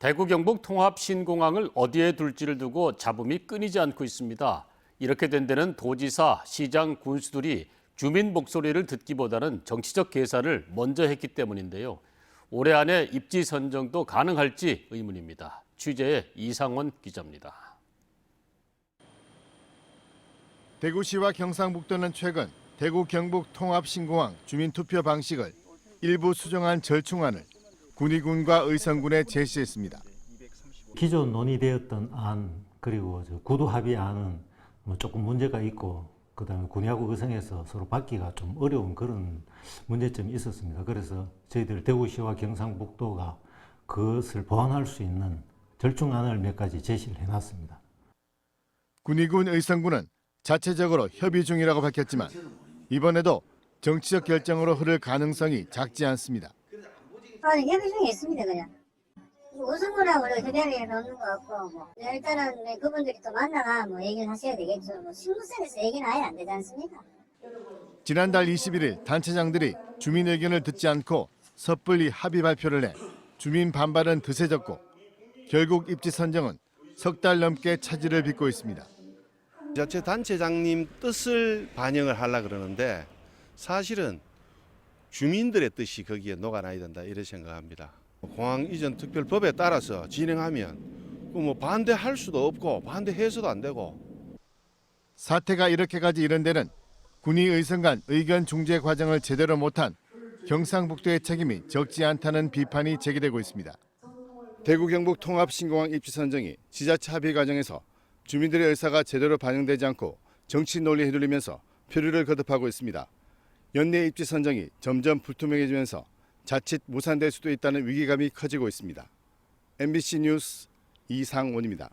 대구 경북 통합 신공항을 어디에 둘지를 두고 잡음이 끊이지 않고 있습니다. 이렇게 된 데는 도지사, 시장, 군수들이 주민 목소리를 듣기보다는 정치적 계산을 먼저 했기 때문인데요. 올해 안에 입지 선정도 가능할지 의문입니다. 취재에 이상원 기자입니다. 대구시와 경상북도는 최근 대구 경북 통합 신공항 주민 투표 방식을 일부 수정한 절충안을 군의군과 의성군에 제시했습니다. 기존 논의되었던 안 그리고 저 구도 합의 안은 뭐 조금 문제가 있고 그다음에 군의하고 의성에서 서로 받기가 좀 어려운 그런 문제점이 있었습니다. 그래서 저희들 대구시와 경상북도가 그것을 보완할 수 있는 절충안을 몇 가지 제시를 해놨습니다. 군의군 의성군은 자체적으로 협의 중이라고 밝혔지만 이번에도 정치적 결정으로 흐를 가능성이 작지 않습니다. 아니 협의 중에 있습니다 그냥. 우리가 협의를 놓는 것 같고 뭐 일단은 네, 그분들이 또 만나가 뭐 얘기를 하셔야 되겠죠. 뭐 신문선에서 얘기는 아예 안 되지 않습니까? 지난달 21일 단체장들이 주민 의견을 듣지 않고 섣불리 합의 발표를 내 주민 반발은 드세졌고 결국 입지 선정은 석 달 넘게 차질을 빚고 있습니다. 자체 단체장님 뜻을 반영을 하려 그러는데 사실은 주민들의 뜻이 거기에 녹아나야 된다 이렇게 생각합니다. 공항 이전 특별법에 따라서 진행하면 그뭐 반대할 수도 없고 반대해서도 안 되고 사태가 이렇게까지 이른 데는 군의 의성 간 의견 중재 과정을 제대로 못한 경상북도의 책임이 적지 않다는 비판이 제기되고 있습니다. 대구 경북 통합 신공항 입지 선정이 지자체 합의 과정에서 주민들의 의사가 제대로 반영되지 않고 정치 논리에 휘둘리면서 표류를 거듭하고 있습니다. 연내 입지 선정이 점점 불투명해지면서 자칫 무산될 수도 있다는 위기감이 커지고 있습니다. MBC 뉴스 이상원입니다.